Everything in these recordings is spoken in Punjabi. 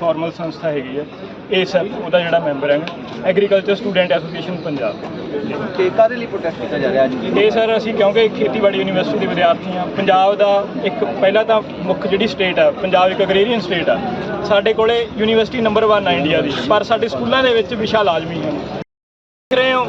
ਫਾਰਮਲ ਸੰਸਥਾ ਹੈਗੀ ਹੈ ਇਹ ਸਰ ਉਹਦਾ ਜਿਹੜਾ ਮੈਂਬਰ ਹੈ ਐਗਰੀਕਲਚਰ ਸਟੂਡੈਂਟ ਐਸੋਸੀਏਸ਼ਨ ਪੰਜਾਬ। ਤੇ ਕਾਹਦੇ ਲਈ ਪ੍ਰੋਟੈਸਟ ਕੀਤਾ ਜਾ ਰਿਹਾ ਅੱਜ? ਇਹ ਸਰ ਅਸੀਂ ਕਿਉਂਕਿ ਖੇਤੀਬਾੜੀ ਯੂਨੀਵਰਸਿਟੀ ਦੇ ਵਿਦਿਆਰਥੀ ਹਾਂ ਪੰਜਾਬ ਦਾ ਇੱਕ ਪਹਿਲਾਂ ਤਾਂ ਮੁੱਖ ਜਿਹੜੀ ਸਟੇਟ ਆ ਪੰਜਾਬ ਇੱਕ ਅਗਰੇਰੀਅਨ ਸਟੇਟ ਆ। ਸਾਡੇ ਕੋਲੇ ਯੂਨੀਵਰਸਿਟੀ ਨੰਬਰ 1 ਆ ਇੰਡੀਆ ਦੀ ਪਰ ਸਾਡੇ ਸਕੂਲਾਂ ਦੇ ਵਿੱਚ ਵਿਸ਼ਾ ਲਾਜ਼ਮੀ ਹੈ ਦੇਖ ਰਹੇ ਹੋ?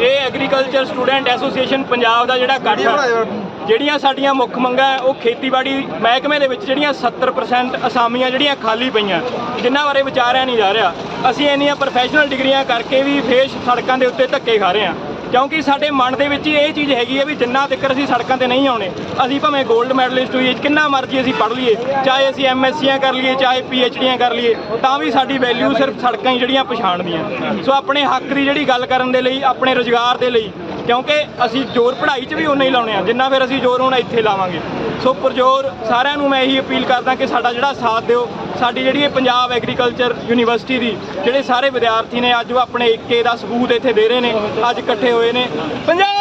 ਇਹ ਐਗਰੀਕਲਚਰ ਸਟੂਡੈਂਟ ਐਸੋਸੀਏਸ਼ਨ ਪੰਜਾਬ ਦਾ ਜਿਹੜਾ ਇਕੱਠ ਆ ਜਿਹੜੀਆਂ ਸਾਡੀਆਂ ਮੁੱਖ ਮੰਗਾਂ ਉਹ ਖੇਤੀਬਾੜੀ ਮਹਿਕਮੇ ਦੇ ਵਿੱਚ ਜਿਹੜੀਆਂ 70% ਅਸਾਮੀਆਂ ਜਿਹੜੀਆਂ ਖਾਲੀ ਪਈਆਂ ਜਿਨ੍ਹਾਂ ਬਾਰੇ ਵਿਚਾਰਿਆ ਨਹੀਂ ਜਾ ਰਿਹਾ। ਅਸੀਂ ਇੰਨੀਆਂ ਪ੍ਰੋਫੈਸ਼ਨਲ ਡਿਗਰੀਆਂ ਕਰਕੇ ਵੀ ਫੇਸ ਸੜਕਾਂ ਦੇ ਉੱਤੇ ਧੱਕੇ ਖਾ ਰਹੇ ਹਾਂ। ਕਿਉਂਕਿ ਸਾਡੇ ਮਨ ਦੇ ਵਿੱਚ ਹੀ ਇਹ ਚੀਜ਼ ਹੈਗੀ ਹੈ ਵੀ ਜਿੰਨਾ ਤੱਕ ਅਸੀਂ ਸੜਕਾਂ ਤੇ ਨਹੀਂ ਆਉਣੇ, ਅਸੀਂ ਭਾਵੇਂ 골ਡ ਮੈਡਲਿਸਟ ਹੋਈਏ, ਕਿੰਨਾ ਮਰਜ਼ੀ ਅਸੀਂ ਪੜ੍ਹ ਲਈਏ, ਚਾਹੇ ਅਸੀਂ ਐਮਐਸਸੀਆਂ ਕਰ ਲਈਏ, ਚਾਹੇ ਪੀਐਚਡੀਆਂ ਕਰ ਲਈਏ, ਤਾਂ ਵੀ ਸਾਡੀ ਵੈਲਿਊ ਸਿਰਫ ਸੜਕਾਂ ਹੀ ਜਿਹੜੀਆਂ ਪਛਾਣਦੀਆਂ। ਸੋ ਆਪਣੇ ਹੱਕ ਦੀ ਜਿਹੜੀ ਗੱਲ ਕਰਨ ਦੇ ਲਈ, ਆਪਣੇ ਰੋਜ਼ਗਾਰ ਦੇ ਲਈ ਕਿਉਂਕਿ ਅਸੀਂ ਜ਼ੋਰ ਪੜ੍ਹਾਈ 'ਚ ਵੀ ਉਨਾ ਹੀ ਲਾਉਣੇ ਆ ਜਿੰਨਾ ਫਿਰ ਅਸੀਂ ਜ਼ੋਰ ਹੁਣ ਇੱਥੇ ਲਾਵਾਂਗੇ। ਸੋ ਪਰਜ਼ੋਰ ਸਾਰਿਆਂ ਨੂੰ ਮੈਂ ਇਹੀ ਅਪੀਲ ਕਰਦਾ ਕਿ ਸਾਡਾ ਜਿਹੜਾ ਸਾਥ ਦਿਓ, ਸਾਡੀ ਜਿਹੜੀ ਇਹ ਪੰਜਾਬ ਐਗਰੀਕਲਚਰ ਯੂਨੀਵਰਸਿਟੀ ਦੀ, ਜਿਹੜੇ ਸਾਰੇ ਵਿਦਿਆਰਥੀ ਨੇ, ਅੱਜ ਉਹ ਆਪਣੇ ਏਕੇ ਦਾ ਸਬੂਤ ਇੱਥੇ ਦੇ ਰਹੇ ਨੇ, ਅੱਜ ਇਕੱਠੇ ਹੋਏ ਨੇ। ਪੰਜਾਬ!